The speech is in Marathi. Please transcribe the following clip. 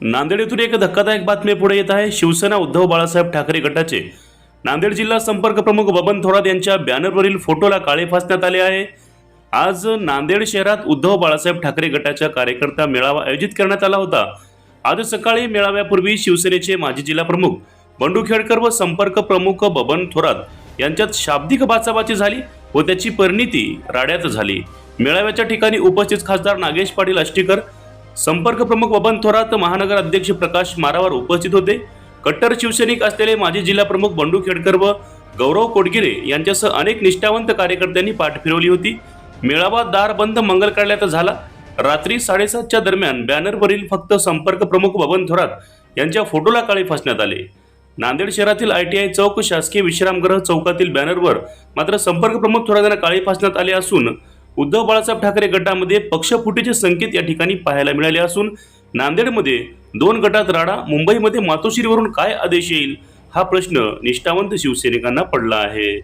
नांदेड येथून एक धक्कादायक बातमी पुढे येत आहे. शिवसेना उद्धव बाळासाहेब ठाकरे गटाचे. नांदेड जिल्हा संपर्क प्रमुख बबन थोरात यांच्या बॅनरवरील फोटोला काळे फासण्यात आले आहे. आज नांदेड शहरात उद्धव बाळासाहेब ठाकरे गटाच्या कार्यकर्ता मेळावा आयोजित करण्यात आला होता. आज सकाळी मेळाव्यापूर्वी शिवसेनेचे माजी जिल्हा प्रमुख बंडू खेडकर व संपर्क प्रमुख बबन थोरात यांच्यात शाब्दिक बाचाबाची झाली व त्याची परिणिती राड्यात झाली. मेळाव्याच्या ठिकाणी उपस्थित खासदार नागेश पाटील आष्टीकर संपर्क प्रमुख बबन थोरात महानगर अध्यक्ष प्रकाश मारावर उपस्थित होते. कट्टर शिवसैनिक असलेले माजी जिल्हा प्रमुख बंडू खेडकर व गौरव कोटगिरे यांच्यासह अनेक निष्ठावंत कार्यकर्त्यांनी पाठ फिरवली होती. मेळावा दार बंद मंगल कार्यालयात झाला. रात्री साडेसातच्या दरम्यान बॅनरवरील फक्त संपर्क प्रमुख बबन थोरात यांच्या फोटोला काळे फासण्यात आले. नांदेड शहरातील आय टी आय चौक शासकीय विश्रामगृह चौकातील बॅनरवर मात्र संपर्क प्रमुख थोरात यांना काळे फासण्यात आले असून उद्धव बाळासाहेब ठाकरे गटामध्ये पक्षफुटीचे संकेत या ठिकाणी पाहायला मिळाले असून नांदेडमध्ये दोन गटात राडा मुंबईमध्ये मातोश्रीवरून काय आदेश येईल? हा प्रश्न निष्ठावंत शिवसैनिकांना पडला आहे.